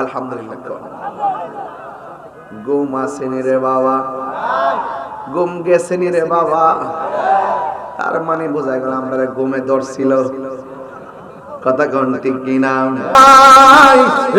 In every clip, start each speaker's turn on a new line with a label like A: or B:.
A: আলহামদুলিল্লাহ। ঘুম আসেনি রে বাবা। ঘুম গেছেনি রে বাবা। তার মানে বোঝা গেল আমরা ঘুমে ধরছিল। কথা কোন ঠিক কিনা?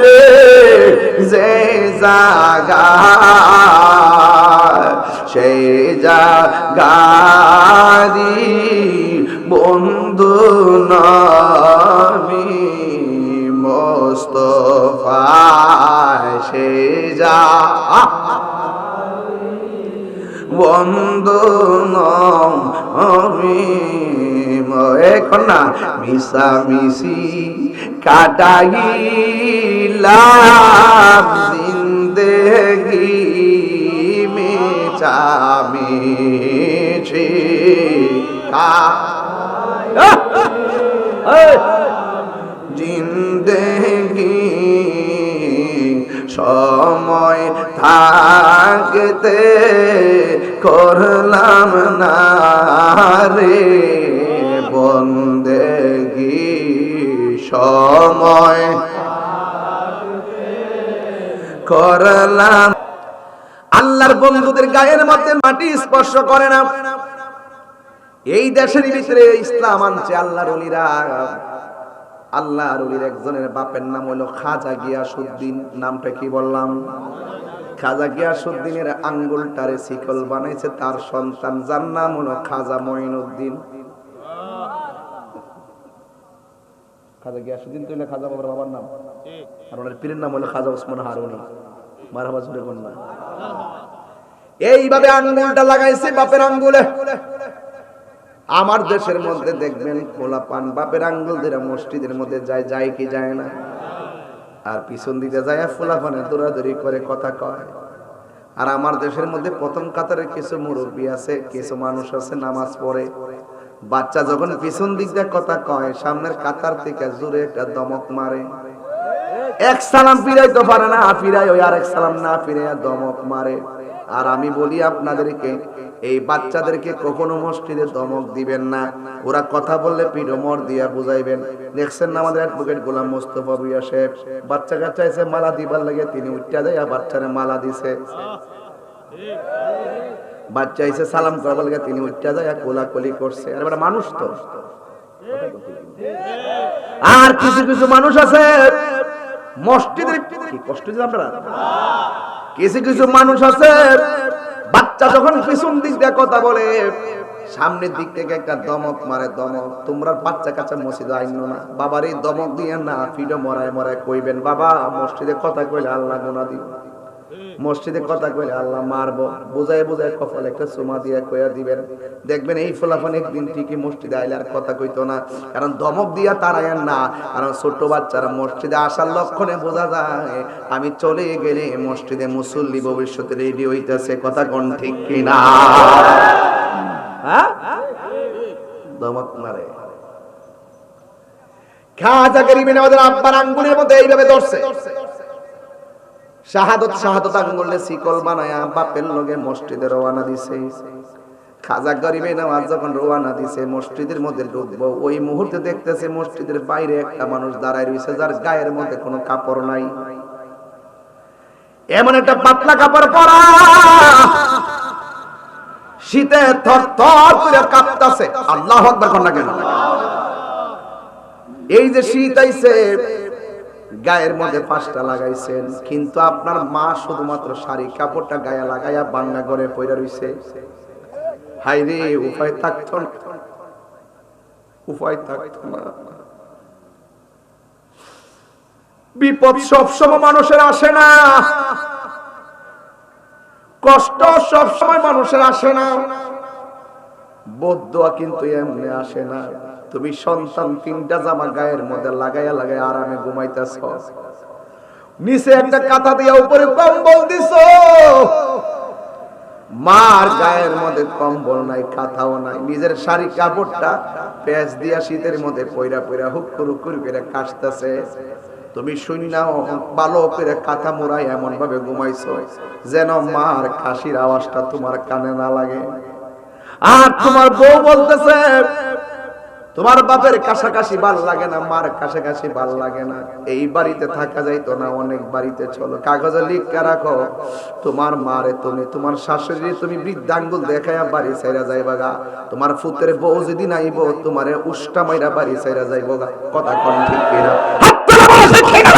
A: রে যে জাগা সেই বন্ধু নবী মোস্তফা সে যা। বন্ধন আমি এখন না মিশা মিশি কাটাইলাম জিন্দেগি মেচা মিছি কা জিন্দেগি, সময় থাকতে করলাম না রে বন্দেগি, সময় করলাম। আল্লাহর বন্ধুদের গায়ের মধ্যে মাটি স্পর্শ করে না। এই দেশের ভিতরে ইসলাম আনছে আল্লাহর অলিরা। আল্লাহ রুলির একজনের বাপের নাম হলো খাজা গিয়াসুদ্দিন, নামটা কি বললাম? খাজা গিয়াসুদ্দিনের আঙ্গুলটারে শিকল বানাইছে, তার সন্তান, যার নাম হলো খাজা মঈনুদ্দিন। এইভাবে আঙ্গুলটা লাগাইছে বাপের আঙ্গুলে। আমার দেশের মধ্যে দেখবেন খোলা পান বাপের আঙ্গুল ধরে মসজিদের মধ্যে যায় যায় কি যায় না? আর পিছন দিকে যায় ফোলা পানে দৌড়াদৌড়ি করে, কথা কয়। আর আমার দেশের মধ্যে প্রথম কাতারে কিছু মুরব্বী আছে, কিছু মানুষ আছে, নামাজ পড়ে। বাচ্চা যখন পিছন দিক দিয়ে কথা কয়, সামনের কাতার থেকে জোরে একটা দমক মারে। এক সালাম ফিরাইতে পারে না ফিরাই ওই আর এক সালাম না ফিরে দমক মারে। আর আমি বলি আপনাদেরকে এই বাচ্চাদেরকে কখনো মসজিদে দমক দিবেন না। ওরা কথা বললে পিডমর দিয়া বুঝাইবেন। দেখছেন না আমাদের অ্যাডভোকেট গোলাম মোস্তফা ভুইয়া সাহেব? বাচ্চা কাচ্চা এসে মালা দিবার লাগে, তিনি উঠটা দেয় বাচ্চারে মালা দিছে। বাচ্চা এসে সালাম করবার লাগে, তিনি উঠটা যায় কোলাকুলি করছে। আর এবার মানুষ তো। আর কিছু কিছু মানুষ আছে। মসজিদের কি কষ্ট দিলাম আপনারা? কিছু কিছু মানুষ আছে। বাচ্চা যখন পিছন দিক দিয়ে কথা বলে, সামনের দিক থেকে একটা দমক মারে, দমক, তোমরা বাচ্চা কাছে মসজিদ আইন না। বাবার এই দমক দিয়ে না ফিডো মরায় মরায় কইবেন, বাবা, মসজিদে কথা কইলে আল্লাহ গোনা দিব। মসজিদে কথা কইলে আল্লাহ মারবো, বুঝায় বুঝায় কপালে একটা চুমা দিয়ে কইয়া দিবেন। দেখবেন এই ফলাফল একদিন ঠিকই মসজিদে আইলে আর কথা কইতো না, কারণ দমক দিয়া তারায়েন না, কারণ ছোট বাচ্চারা মসজিদে আসার লক্ষণে বোঝা যায়, আমি চলে গেলে মসজিদে মুসল্লি ভবিষ্যতে রেডি হইতেছে, কথা কোন ঠিক কিনা? হ্যাঁ? দমক মারে। খাজা গরিবিনে ওদের আব্বার আঙ্গুলের মধ্যে এইভাবে ধরছে। শাহাদত শাহাদত আঙ্গুলে শিকল বানায়া বাপের লগে মসজিদে রওনা দিছে। খাজা গরিবে নামাজ যখন রওনা দিছে, মসজিদের মধ্যে ঢুকবো। ওই মুহূর্তে দেখতেছে মসজিদের বাইরে একটা মানুষ দাঁড়ায় রয়েছে যার গায়ের মধ্যে কোনো কাপড় নাই। এমন একটা পাতলা কাপড় পরা। শীতে থর থর করে কাঁপতাছে। আল্লাহ আকবার কেন? এই যে শীত আইছে গায়ের মধ্যে পাঁচটা লাগাইছেন, কিন্তু আপনার মা শুধুমাত্র শাড়ি কাপড়টা গায়ে লাগাইয়া বাংলা করে পয়রা রইছে। হাই রে, উপায় থাকতো উপায় থাকতো না। বিপদ সবসময় মানুষের আসে না। কষ্ট সবসময় মানুষের আসে না। বদুয়া কিন্তু এমনি আসে না। তুমি সন্তান তিনটা জামা গায়ের মধ্যে লাগাইয়া লাগাইয়া আরামে ঘুমাইতেছ। নিচে একটা কাঁথা দিয়া উপরে কম্বল দিছ। মার গায়ের মধ্যে কম্বল নাই, কাঁথাও নাই। নিজের শাড়ি কাপড়টা পেঁচ দিয়া শীতের মধ্যে পয়রা পয়রা হুক হুক করে কাশতেছে। তুমি শূন্য ভালো করে কাঁথা মোড়াই এমন ভাবে ঘুমাইছো যেন মার কাশির আওয়াজটা তোমার কানে না লাগে। আর তোমার বউ বলতেছে তোমার বাপের কাছাকাছি ভালো লাগে না, মার কাছাকাছি ভালো লাগে না। এই বাড়িতে থাকা যাইতো না, অনেক বাড়িতে চলো। কাগজে লিখে রাখো, তোমার মারে তুমি, তোমার শাশুড়ি তুমি বৃদ্ধাঙ্গুল দেখায়া বাড়ি ছাইরা যাইবা গা। তোমার ফুতের বউ যদি নাইব, তোমারে উষ্টা মাইরা বাড়ি ছাইরা যাইব গা। কথা কোন ঠিক কিনা হাত তুলে বলো ঠিক কিনা?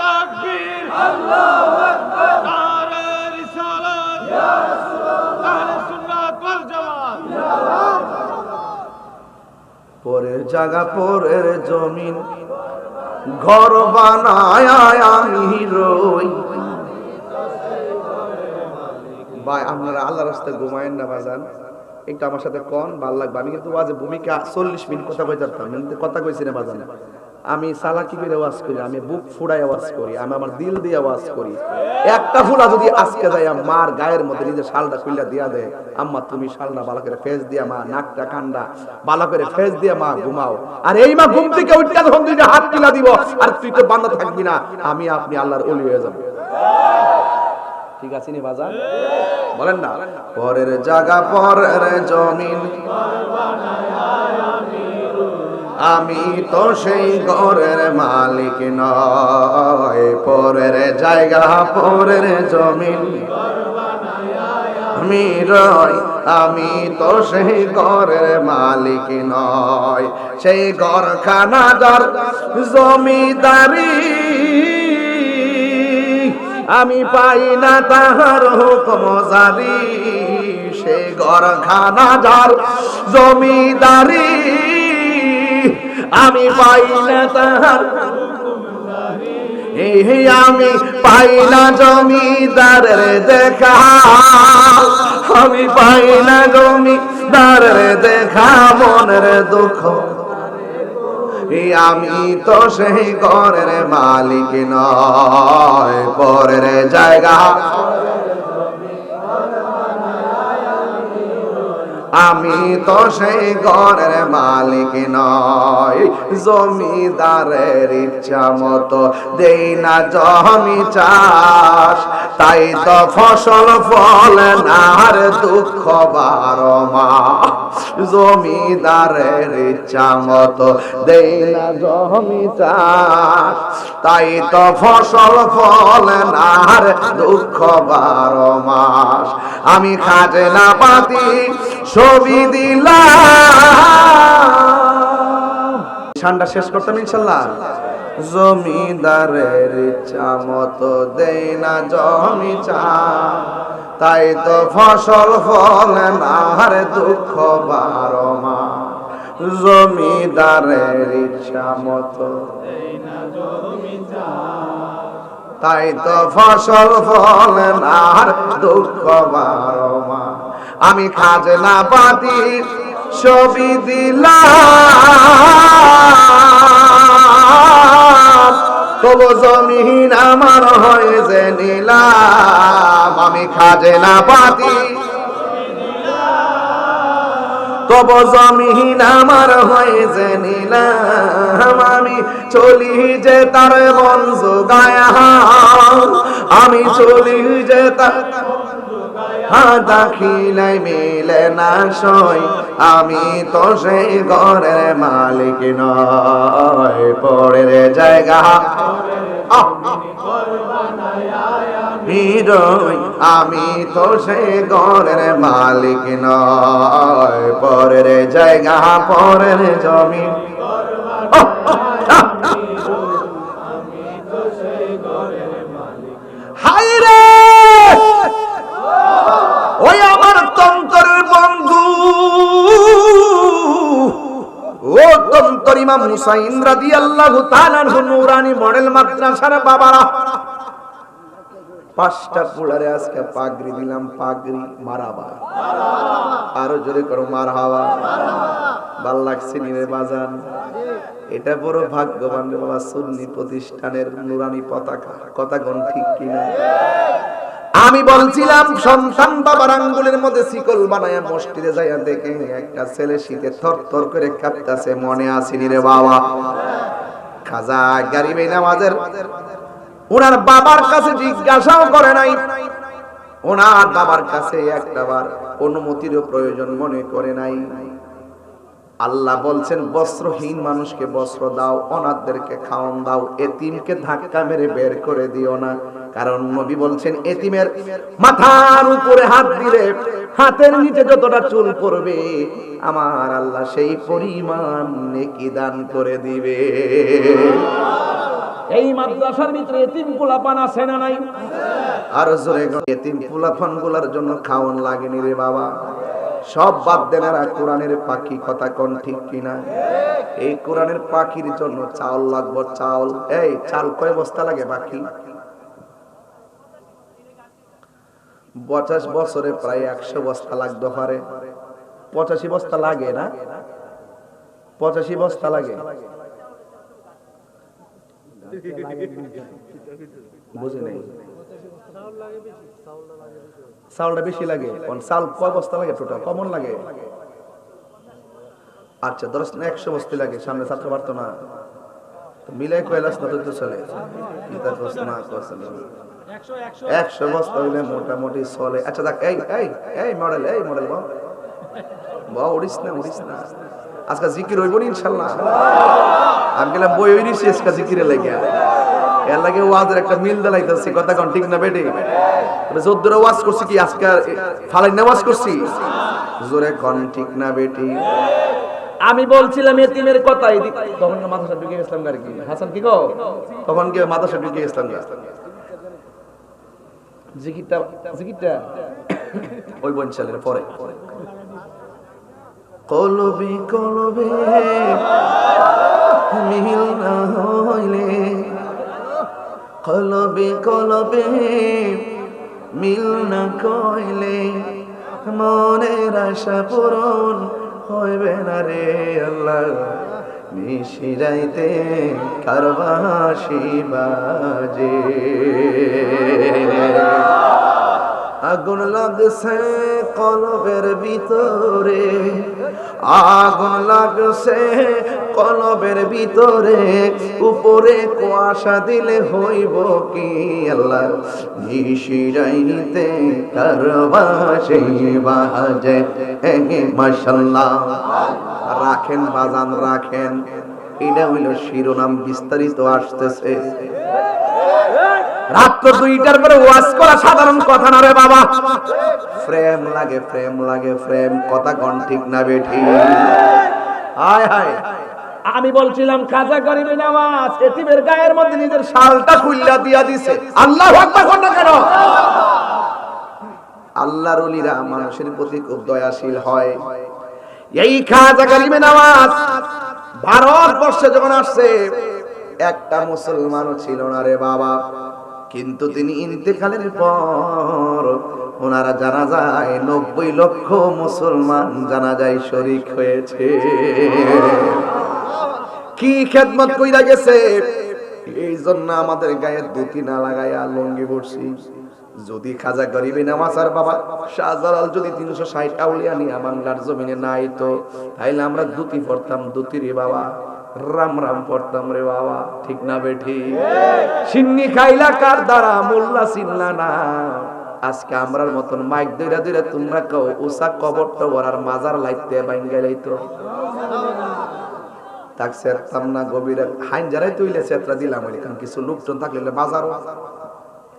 B: তাকবীর আল্লাহু আকবার নারে রিসালাত ইয়া রাসূলুল্লাহ আহলে সুন্নাত ওয়াল জামাত
A: পরের জায়গা, পরের জমিন। ঘর বানায় আমি আপনারা আল্লাহ রাস্তায় ঘুমায়েন না বাজান একটু আমার সাথে কন, ভালো লাগবে। আমি কিন্তু আজ ভূমিকা চল্লিশ মিনিট কথা কই পারতাম কথা কইছি না বাজান আমি সালাকি করে আওয়াজ করি, আমি বুক ফুড়াই আওয়াজ করি, আমি আমার দিল দিয়ে আওয়াজ করি। একটা ফুলা যদি আজকে যায় মার গায়ের মধ্যে নিজের শালটা খুইলা দিয়া দেয় আম্মা তুমি শালটা ভালো করে ফেস দিয়া মা, নাকটা কান্ডা ভালো করে ফেস দিয়া মা ঘুমাও। আর এই মা ঘুম থেকে উঠতে যখন দুইটা হাত কিলা দিব, আর তুই তো বান্ধা থাকবি না, আমি আপনি আল্লাহর অলি হয়ে যাব। ঠিক আছে নি বাজার বলেন না। পরের জায়গা, পরের জমিন। আমি তো সেই ঘরের মালিক নয়, পরের জায়গা, পরের জমিন। আমি রই, আমি তো সেই ঘরের মালিক নয়, সেই ঘরখানা যার জমিদারি। আমি পাই না তাহার হুকম জারি সে ঘরখানা যার জমিদারি। আমি পাই না তাহার এই আমি পাই না জমিদারের দেখা। আমি পাই না জমিদারের দেখা, মনের দুঃখ। আমি তো সেই ঘরের মালিক নয়, পরের জায়গা। আমি তো সেই ঘরের মালিক নয় জমিদারের ইচ্ছা মতো দেই না জমি চাষ। তাই তো ফসল ফলে না দুঃখ বারো মাস জমিদারের ইচ্ছা মতো দেই না জমি চাষ। তাই তো ফসল ফলে না দুঃখ বারো মাস। আমি খাজনা পাতি ছবি দিলাম শেষ করতাম ইনশাল্লাহ। জমিদারের ইচ্ছা মতো দেই না জমি চা। তাই তো ফসল ফলে না, আর দুঃখ বারো মা। জমিদারের ইচ্ছা মতো তাই তো ফসল ফলে আর দুঃখ মা আমি খাজনা পাতি ছবি দিলাম। তবু জমিন আমার হয়েছে নিলাম। আমি খাজনা পাতি তব জমিন আমার হয়েছে নিলাম। আমি চলি যে তার মন গায়া আমি চলি যে তার হাতা খিলাই মিলে না সই। আমি তো সেই ঘরের মালিক নয় পরের জায়গা আমি তো সে ঘরের মালিক নয় পরের জায়গা, পরের জমি। হাই রে ওই আমার তন্তরের বন্ধু। ও তন্তর ইমাম হুসাইন রাদিয়াল্লাহু তাআলা নুরানি মডেল মাদ্রাসার বাবারা। পাঁচটা পুলারে আজকে পাগড়ি দিলাম, পাগড়ি মারাবা। আরও জোরে করো মার হাওয়া ভালো লাগছে নিরে বাজান? এটা বড় ভাগ্যবান বাবা, সুন্নি প্রতিষ্ঠানের নুরানি পতাকা। কথা কোন ঠিক কিনা? আমি বলছিলাম, সন্তান বাবার আঙ্গুলের মধ্যে শিকল বানায় মসজিদে যাইয়া দেখে একটা ছেলে শীতে থর থর করে কাঁপতাছে মনে আসেনি রে বাবা। খাজা গারিবে নামাজের ওনার বাবার কাছে জিজ্ঞাসাও করে নাই। ওনার বাবার কাছে একটাবার অনুমতিরও প্রয়োজন মনে করে নাই। আল্লাহ বলছেন, বস্ত্রহীন মানুষকে বস্ত্র দাও, অনাথদেরকে খাওয়ান দাও, এতিমকে ধাক্কা মেরে বের করে দিও না। কারণ নবী বলছেন, এতিমের মাথার উপরে হাত দিলে হাতের নিচে যতটা চুল পড়বে, আমার আল্লাহ সেই পরিমাণ নেকি দান করে দিবে।
C: এই মাদ্রাসার ভিতরে এতিম পোলাপান আছে না নাই?
A: আর জোরে এতিম ফুলাফানগুলার জন্য খাওয়ান লাগেনি রে বাবা। সব বাদ দেন এরা কোরআনের পাখি, কথা কোন ঠিক কিনা? এই কোরআনের পাখির জন্য চাউল লাগবে, চাউল। এই, চাল কয় বস্তা লাগে পাখি পঞ্চাশ বছরে প্রায় একশো বস্তা লাগতে পারে পঁচাশি বস্তা লাগে না? পঁচাশি বস্তা লাগে? বুঝে বেশি লাগে। চাউল কয় বস্তা লাগে টোটাল কমন লাগে। আচ্ছা দশ না একশো বস্তি লাগে, সামনে ছাত্র পারতো না। মিলাই কয়লাস না চলে। একশো বস্তা হইলে মোটামুটি চলে। আচ্ছা দেখ, এই এই এই মডেল এই মডেল বা উড়িস না উড়িস না। আজকে জিকির হইব ইনশাল্লাহ। আমি গেলাম বই হইনি আজকে জিকিরে লেগে এর লাগে ওয়াজের একটা মিল দালাইতেছি কথা কোন ঠিক না বেটি যদ্দুরা ওয়াজ করছি কি আজকে ফালাই না ওয়াজ করছি? জোরে কোন ঠিক না বেটি
C: আমি বলছিলাম এতিমের কথা তখন মাদ্রাসা ঢুকে গেছিলাম আর কি? হাসান কি গো?
A: তখন কি মাদ্রাসা ঢুকে গেছিলাম?
C: জিকিরটা জিকিরটা?
A: ওই বোন ছেলের পরে। কলবে কলবে, মিল না হইলে। কলবে কলবে, মিল না কইলে মনের আশা পূরণ হইবে না রে আল্লাহ। নিশিরাইতে কারবাসি বাজে। আগুন লাগছে কলবের ভিতরে। আগুন লাগছে কলবের ভিতরে, উপরে কুয়াশা দিলে হইব কি আল্লাহ? নিশিরাইতে কারবাসে বাজে? মাশাল্লাহ রাখেন বাজান, রাখেন। এটা হইল শিরোনাম, বিস্তারিত আসতেছে। রাত্র দুইটার পরে ওয়াজ করা সাধারণ কথা না রে বাবা। ফ্রেম লাগে ফ্রেম লাগে ফ্রেম কথা কোন ঠিক না বেঠি হায় হায়।
C: আমি বলছিলাম খাজা গরিবে নামাজ এতিমের গায়ের মধ্যে নিজের
A: শালটা খুললা দিয়া দিছে। আল্লাহ আকবার না কেন? আল্লাহর ওলিরা মানুষের প্রতি খুব দয়াশীল হয়। এই খাজা গরিবে নামাজ ভারতবর্ষে যখন আসছে একটা মুসলমানও ছিল না রে বাবা। কিন্তু তিনি ইন্তেকালের পর ওনারা জানা যায় নব্বই লক্ষ মুসলমান জানা যায় শরিক হয়েছে। কি খেদমত কইরা গেছে? এই জন্য আমাদের গায়ে দুটি না লাগাইয়া লঙ্গি পড়ছি যদি খাজা গরিবে নামাজার বাবা শাহজালাল যদি তিনশো ষাট আউলিয়া নিয়ে বাংলার জমিনে নাই তো, তাইলে আমরা দুটি পড়তাম দুটি রে বাবা। রাম রাম পড়তাম রে বাবা, ঠিক না বেঠি? সিন্নি খাইলা কার দ্বারা, মোল্লা চিনলা না। আজকে আমরার মতন মাইক দইরা দইরা তোমরা কও উষা কবর টবর আর মাজার লাইতে বাইঙ্গাই লাইতো। তাক সেরতাম না গভীরে, হাইন যারাই তৈলে সেত্রা দিলাম ওই কারণ কিছু লোকজন থাকলে বাজারও।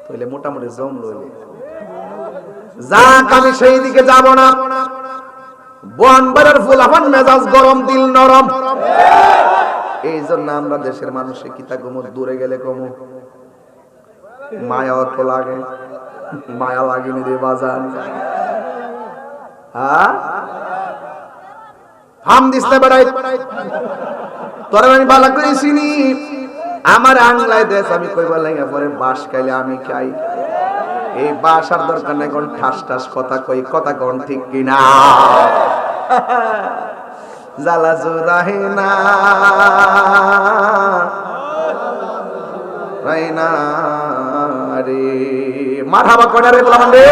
A: তৈলে মোটামুটি জম লইলে যাক, আমি সেই দিকে যাব না। বনবারের ফুল আফান মেজাজ গরম, দিল নরম। এই জন্য আমরা দেশের মানুষে কিতা কমু দূরে গেলে কমু মায়া অত লাগে। মায়া লাগেনি রে বাজার হ্যাঁ? ফাম দিতে বেড়াই। তোর আমি বালা করে চিনি। আমার আংলায় দেশ আমি কইবা লাগে পরে বাস খাইলে আমি খাই। এই বাসার দরকার নাই, কোন ঠাস ঠাস কথা কই, কথা কোন ঠিক কিনা। জ্বালা জোরাহে না। রাইনা রে। মাঠাবা কটা রে বললাম রে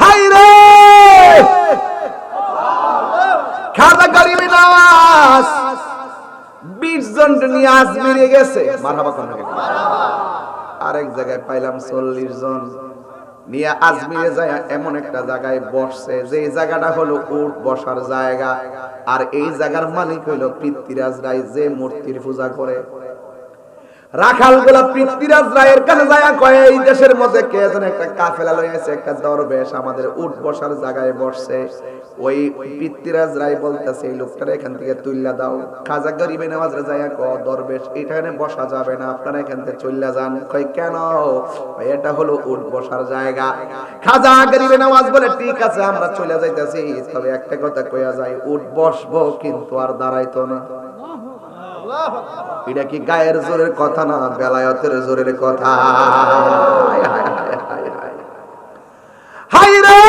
A: হাই রে! খাজা গরিবি নামাজ। বিশ জন নিয়ে আজমিরে গেছে। মারহাবা কোন আরেক জায়গায় পাইলাম চল্লিশ জন। নিয়ে আজমিরে যায় এমন একটা জায়গায় বসছে যে জায়গাটা হলো উট বসার জায়গা। আর এই জায়গার মালিক হইল পৃথ্বীরাজ রায়, যে মূর্তির পূজা করে। রাখাল গোলা পৃথ্বীরাজ রায়ের কাছে যায় কয় এই দেশের মধ্যে কে যেন একটা কাফেলা লয়ে আছে একটা দরবেশ আমাদের উট বসার জায়গায় বসছে। ওই পৃথ্বীরাজ রায় বলতেছে এই লোকটার এখান থেকে তুইলা দাও। খাজা গরিবে নামাজ যায় ক দরবেশ এখানে বসা যাবে না আপনারা এখান থেকে চইলা যান। কই কেন? কয়, এটা হলো উট বসার জায়গা। খাজা গরিবে নামাজ বলে ঠিক আছে আমরা চলে যাইতেছি। তবে একটা কথা কইয়া যায় উট বসবো কিন্তু আর দাঁড়াইতো না। এটা কি গায়ের জোরের কথা না বেলায়তের জোরের কথা? রে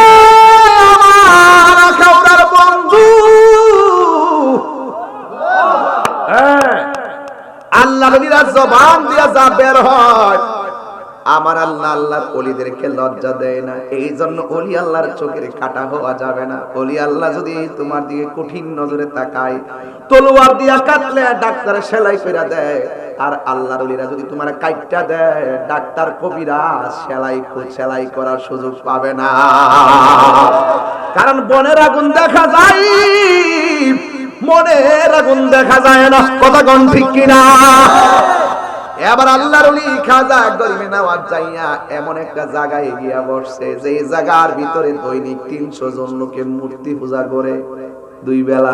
A: আমার বন্ধু। আল্লাহ জবান দিয়া যা বের হয় আমার আল্লাহ আল্লাহর অলিদেরকে লজ্জা দেয় না। এই জন্য অলি আল্লাহর চোখের কাটা হওয়া যাবে না। অলি আল্লাহ যদি তোমার দিকে কঠিন নজরে তাকায়, তলোয়ার দিয়া কাটলে ডাক্তার সেলাই করে দেয়। আর আল্লাহর অলিরা যদি তোমার কাইটটা দেয়, ডাক্তার কবিরা সেলাই সেলাই করার সুযোগ পাবে না। কারণ বনের আগুন দেখা যায়, মনের আগুন দেখা যায় না। কথা কোন ঠিক কিনা? এবার আল্লাহর খাজা গরিবে নেওয়ার চাইয়া এমন একটা জায়গায় গিয়া বসছে, যে জায়গার ভিতরে দৈনিক তিনশো জন লোকে মূর্তি পূজা করে, দুই বেলা।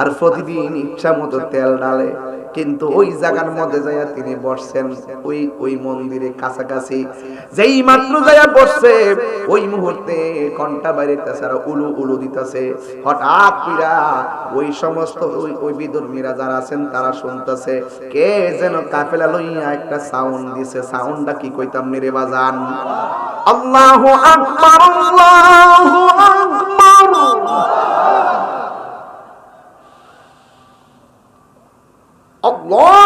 A: আর প্রতিদিন ইচ্ছা মতো তেল ডালে কিন্তু ওই জায়গার মধ্যে যাইয়া তিনি বসছেন, ওই ওই মন্দিরে কাছাকাছি। যেই মাত্র যাইয়া বসছে, ওই মুহূর্তে ঘণ্টা বাইরেতেছে আর উলু উলু দিতেছে। হঠাৎ পিরা ওই সমস্ত ওই ওই বিধর্মীরা যারা আছেন তারা শুনতেছে, কে যেন কাফেলা লইয়া একটা সাউন্ড দিছে। সাউন্ডটা কি কইতাম মেরে বাজান? আল্লাহু আকবার আল্লাহু আকবার। আল্লাহু আকবার